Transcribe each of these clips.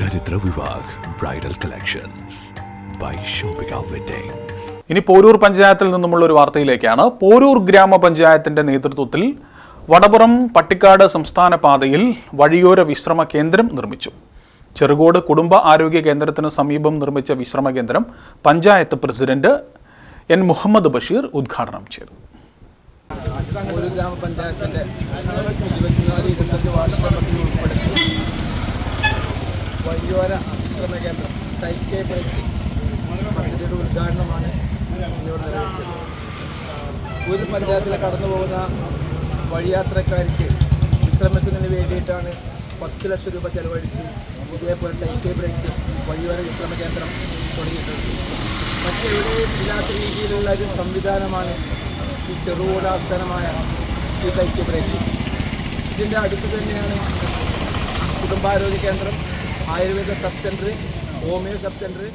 Charithra Vivah bridal collections by Shoppika weddings ഇനി പോരൂർ പഞ്ചായത്തിൽ നിന്നുമുള്ള ഒരു വാർത്തയിലേക്കാണ്. പോരൂർ ഗ്രാമപഞ്ചായത്തിന്റെ നേതൃത്വത്തിൽ വടപുറം പട്ടിക്കാട് സംസ്ഥാന പാതയിൽ വഴിയോര വിശ്രമ കേന്ദ്രം നിർമ്മിച്ചു. ചെറുകോട് കുടുംബ ആരോഗ്യ കേന്ദ്രത്തിന് സമീപം നിർമ്മിച്ച വിശ്രമ കേന്ദ്രം പഞ്ചായത്ത് പ്രസിഡന്റ് എൻ മുഹമ്മദ് ബഷീർ ഉദ്ഘാടനം ചെയ്തു. ഒരു ഗ്രാമപഞ്ചായത്തിന്റെ ഇരുപത്തിനാല് ഇരുപത്തഞ്ച് വഴിയോര വിശ്രമ കേന്ദ്രം ടൈക്കേ ബ്രേക്ക് പദ്ധതിയുടെ ഉദ്ഘാടനമാണ് ഇന്നിവിടെ നിർവഹിച്ചത്. ഒരു പഞ്ചായത്തിൽ കടന്നു പോകുന്ന വഴിയാത്രക്കാർക്ക് വിശ്രമത്തിന് വേണ്ടിയിട്ടാണ് പത്ത് ലക്ഷം രൂപ ചെലവഴിച്ച് ഇതേപോലെ ടൈക്കേ ബ്രേക്ക് വഴിയോര വിശ്രമ കേന്ദ്രം തുടങ്ങിയിട്ടുണ്ട് മറ്റെവിടെയും ഇല്ലാത്ത രീതിയിലുള്ള ഒരു സംവിധാനമാണ് ഈ ചെറുകൂടാസ്ഥാനമായ ഈ ടൈക്കേ ബ്രേക്ക് ഇതിന്റെ അടുത്ത് തന്നെയാണ് കുടുംബാരോഗ്യ കേന്ദ്രം. Ayurveda sub centre homoeo sub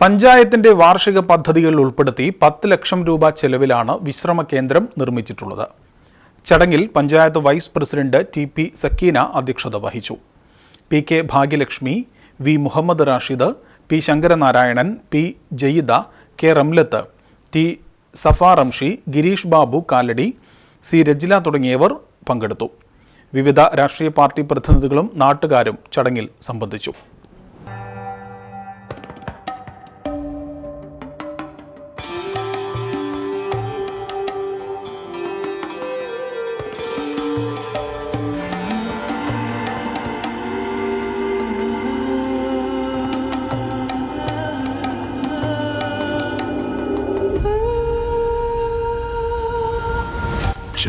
പഞ്ചായത്തിന്റെ വാർഷിക പദ്ധതികൾ ഉൾപ്പെടുത്തി പത്ത് ലക്ഷം രൂപ ചെലവിലാണ് വിശ്രമ കേന്ദ്രം നിർമ്മിച്ചിട്ടുള്ളത്. ചടങ്ങിൽ panchayat vice president T P Sakeena അധ്യക്ഷത വഹിച്ചു. P K Bhagyalakshmi V Muhammad Rashid P Sankaranarayanan P Jayida K Ramlath T Safa Ramshi Gireesh Babu Kaladi C Rajila തുടങ്ങിയവർ പങ്കെടുത്തു. വിവിധ രാഷ്ട്രീയ പാർട്ടി പ്രതിനിധികളും നാട്ടുകാരും ചടങ്ങിൽ സംബന്ധിച്ചു